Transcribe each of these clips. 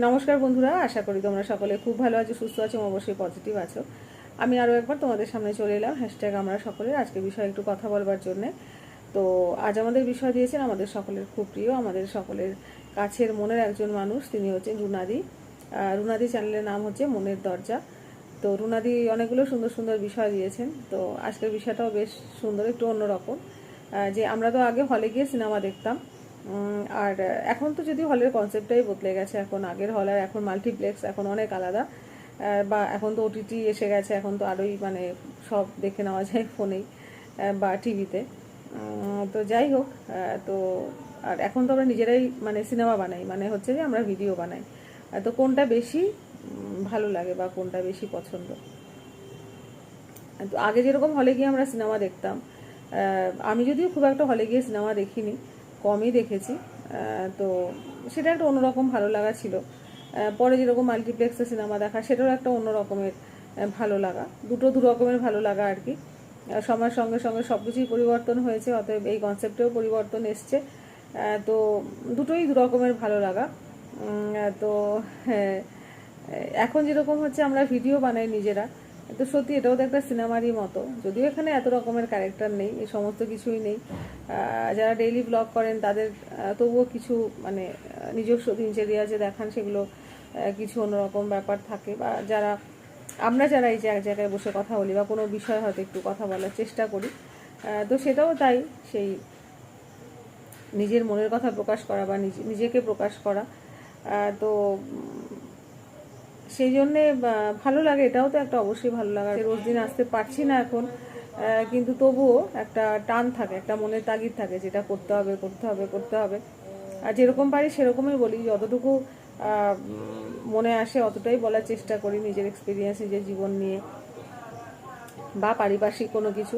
নমস্কার বন্ধুরা, আশা করি তোমরা সকলে খুব ভালো আছো, সুস্থ আছো অবশ্যই পজিটিভ আছো। আমি আরও একবার তোমাদের সামনে চলে এলাম হ্যাশট্যাগ আমরা সকলের আজকে বিষয়ে একটু কথা বলবার জন্যে। তো আজ আমাদের বিষয় দিয়েছেন আমাদের সকলের খুব প্রিয়, আমাদের সকলের কাছের মনের একজন মানুষ, তিনি হচ্ছেন রুনাদি। রুনাদি চ্যানেলের নাম হচ্ছে মনের দরজা। তো রুনাদি অনেকগুলো সুন্দর সুন্দর বিষয় দিয়েছেন, তো আজকের বিষয়টাও বেশ সুন্দর, একটু অন্যরকম। যে আমরা তো আগে হলে গিয়ে সিনেমা দেখতাম আর এখন তো যদি হলের কনসেপ্টটাই বদলে গেছে, এখন আগের হল আর এখন মাল্টিপ্লেক্স এখন অনেক আলাদা। বা এখন তো ওটিটি এসে গেছে, এখন তো আরোই মানে সব দেখে নেওয়া যায় ফোনেই বা টিভিতে তো যাই হোক তো আর এখন তো আমরা নিজেরাই মানে সিনেমা বানাই মানে হচ্ছে যে আমরা ভিডিও বানাই। তো কোনটা বেশি ভালো লাগে বা কোনটা বেশি পছন্দ? তো আগে যেরকম হলে গিয়ে আমরা সিনেমা দেখতাম আমি যদিও খুব একটা হলে গিয়ে সিনেমা দেখিনি কমই দেখেছি। তো সেটা একটা অন্যরকম ভালো লাগা ছিল। পরে যেরকম মাল্টিপ্লেক্সে সিনেমা দেখা, সেটাও একটা অন্য রকমের ভালো লাগা। দুটো দু রকমের ভালো লাগা আর কি। সময়ের সঙ্গে সঙ্গে সব কিছুই পরিবর্তন হয়েছে, অতএব এই কনসেপ্টেও পরিবর্তন এসছে। তো দুটোই দু রকমের ভালো লাগা। তো হ্যাঁ এখন যেরকম হচ্ছে আমরা ভিডিও বানাই নিজেরা। তো সত্যি এটাও তো একটা সিনেমারই মতো। যদিও এখানে এত রকমের ক্যারেক্টার নেই, এই সমস্ত কিছুই নেই। যারা ডেইলি ব্লগ করেন, তাদের তবুও কিছু মানে নিজস্ব দিনচর্যা যে দেখান, সেগুলো কিছু অন্যরকম ব্যাপার থাকে। বা যারা, আমরা যারা এই যে এক জায়গায় বসে কথা বলি, বা কোনো বিষয়ে হয়তো একটু কথা বলার চেষ্টা করি তো সেটাও তাই, সেই নিজের মনের কথা প্রকাশ করা বা নিজে- নিজেকে প্রকাশ করা। তো সেই জন্যে ভালো লাগে, এটাও তো একটা অবশ্যই ভালো লাগা। রোজ দিন আসতে পারছি না এখন কিন্তু তবুও একটা টান থাকে, একটা মনের তাগিদ থাকে, যেটা করতে হবে করতে হবে করতে হবে। আর যেরকম পারি সেরকমই বলি, যতটুকু মনে আসে, অতটাই বলার চেষ্টা করি নিজের এক্সপিরিয়েন্স নিজের জীবন নিয়ে। বা, পারিপার্শ্বিক কোনো কিছু,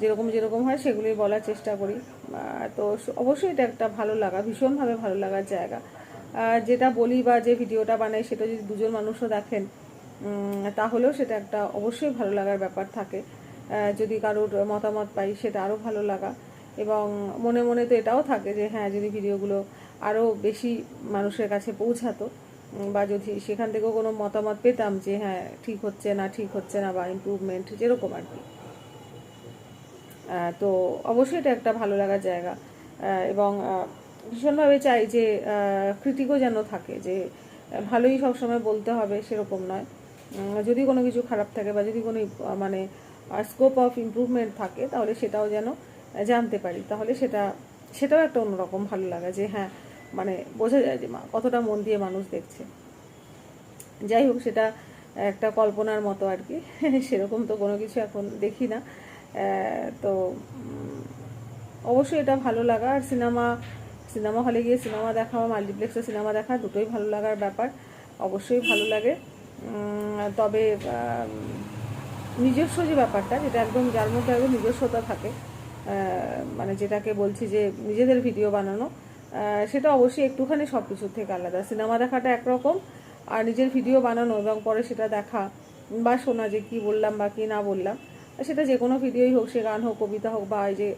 যেরকম যেরকম হয় সেগুলোই বলার চেষ্টা করি। তো, অবশ্যই এটা একটা ভালো লাগা, ভীষণভাবে ভালো লাগার জায়গা। যেটা বলি বা যে ভিডিওটা বানাই সেটা যদি দুজন মানুষও দেখেন তাহলেও সেটা একটা অবশ্যই ভালো লাগার ব্যাপার থাকে। যদি কারোর মতামত পাই সেটা আরও ভালো লাগা। এবং মনে মনে তো এটাও থাকে যে হ্যাঁ যদি ভিডিওগুলো আরও বেশি মানুষের কাছে পৌঁছাতো বা যদি সেখান থেকেও কোনো মতামত পেতাম যে হ্যাঁ ঠিক হচ্ছে না, ঠিক হচ্ছে না, বা ইমপ্রুভমেন্ট যেরকম আর কি। তো অবশ্যই এটা একটা ভালো লাগার জায়গা। এবং ভীষণভাবে চাই যে কৃতিকও যেন থাকে, যে, ভালোই সবসময় বলতে হবে সেরকম নয়। যদি কোনো কিছু খারাপ থাকে বা যদি কোনো মানে স্কোপ অফ ইমপ্রুভমেন্ট থাকে, তাহলে সেটাও যেন জানতে পারি। তাহলে সেটা, সেটাও একটা অন্যরকম ভালো লাগা যে হ্যাঁ মানে বোঝা যায় যে কতটা মন দিয়ে মানুষ দেখছে। যাই হোক, সেটা একটা কল্পনার মতো আর কি। সেরকম তো কোনো কিছু এখন দেখি না। তো অবশ্যই এটা ভালো লাগা। আর সিনেমা সিনেমা হলে গিয়ে সিনেমা দেখা বা মাল্টিপ্লেক্সে সিনেমা দেখা দুটোই ভালো লাগার ব্যাপার, অবশ্যই ভালো লাগে। তবে নিজস্ব যে ব্যাপারটা, যেটা একদম যার মধ্যে একদম নিজস্বতা থাকে মানে যেটাকে বলছি যে নিজেদের ভিডিও বানানো সেটা অবশ্যই একটুখানি সব কিছুর থেকে আলাদা। সিনেমা দেখাটা একরকম, আর নিজের ভিডিও বানানো এবং পরে সেটা দেখা বা শোনা যে কি বললাম বা কি না বললাম, সেটা যে কোনো ভিডিওই হোক, সে গান হোক, কবিতা হোক বা এই যে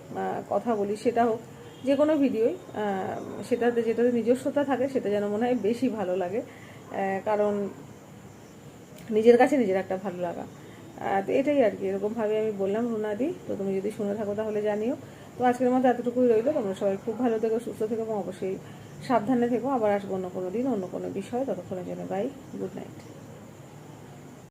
কথা বলি, সেটা হোক যে কোনো ভিডিওই সেটাতে, যেটাতে নিজস্বতা থাকে, সেটা যেন মনে হয় বেশি ভালো লাগে কারণ নিজের কাছে নিজের একটা ভালো লাগা। তো এটাই আর কি, এরকমভাবে আমি বললাম রুনাদি, তো তুমি যদি শুনে থাকো তাহলে জানিও। তো আজকের মতো এতটুকুই রইল, তোমরা সবাই খুব ভালো থেকো, সুস্থ থেকো এবং অবশ্যই সাবধানে থেকো। আবার আসব অন্য কোনো দিন, অন্য কোনো বিষয়। ততক্ষণের জন্য বাই গুড নাইট